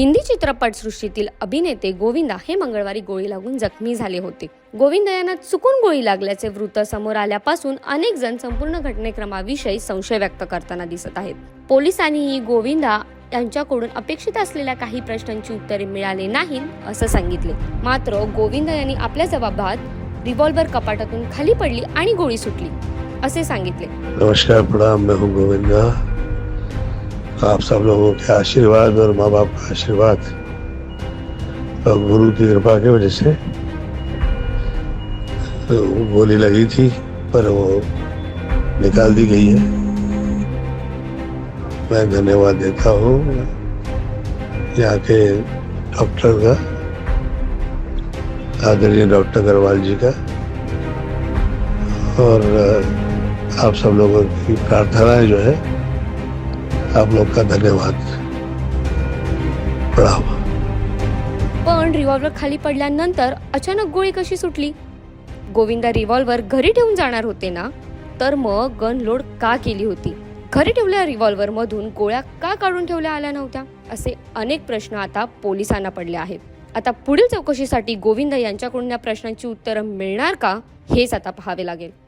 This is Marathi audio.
हिंदी चित्रपटसृष्टीतील अभिनेते गोविंदा हे मंगळवारी गोळी लागून जखमी झाले होते. गोविंदा यांना चुकून गोळी लागल्याचे वृत्त समोर आल्यापासून अनेक जण संपूर्ण घटनेक्रमाविषयी संशय व्यक्त करताना दिसत आहेत. पोलिसांनीही गोविंदा यांच्याकडून अपेक्षित असलेल्या काही प्रश्नांची उत्तरे मिळाली नाहीत असं सांगितले. मात्र गोविंदा यांनी आपल्या जबाबात रिव्हॉल्वर कपाटातून खाली पडली आणि गोळी सुटली असे सांगितले. नमस्कार प्रणाम. मैं हूँ गोविंदा. आप सब लोगों के आशीर्वाद और माँ बाप का आशीर्वाद और गुरु की कृपा की वजह से तो गोली लगी थी, पर वो निकाल दी गई है। मैं धन्यवाद देता हूँ यहाँ के डॉक्टर का, आदरणीय डॉक्टर अग्रवाल जी का, और आप सब लोगों की प्रार्थनाएँ जो है आप लोग का धन्यवाद। प्रणाम। पण रिव्हॉल्वर खाली पडल्यानंतर अचानक गोळी कशी सुटली? गोविंदा रिव्हॉल्वर घरी ठेवून जाणार होते ना? तर मग गन लोड का केली होती? घरी ठेवल्या रिव्हॉल्वर मधून गोळ्या का काढून ठेवल्या आल्या नव्हत्या? असे अनेक प्रश्न आता पोलिसांना पडले आहेत. आता पुढील चौकशीसाठी गोविंदा यांच्याकडून या प्रश्नांची उत्तरं मिळणार का? हेच आता पाहावे लागेल.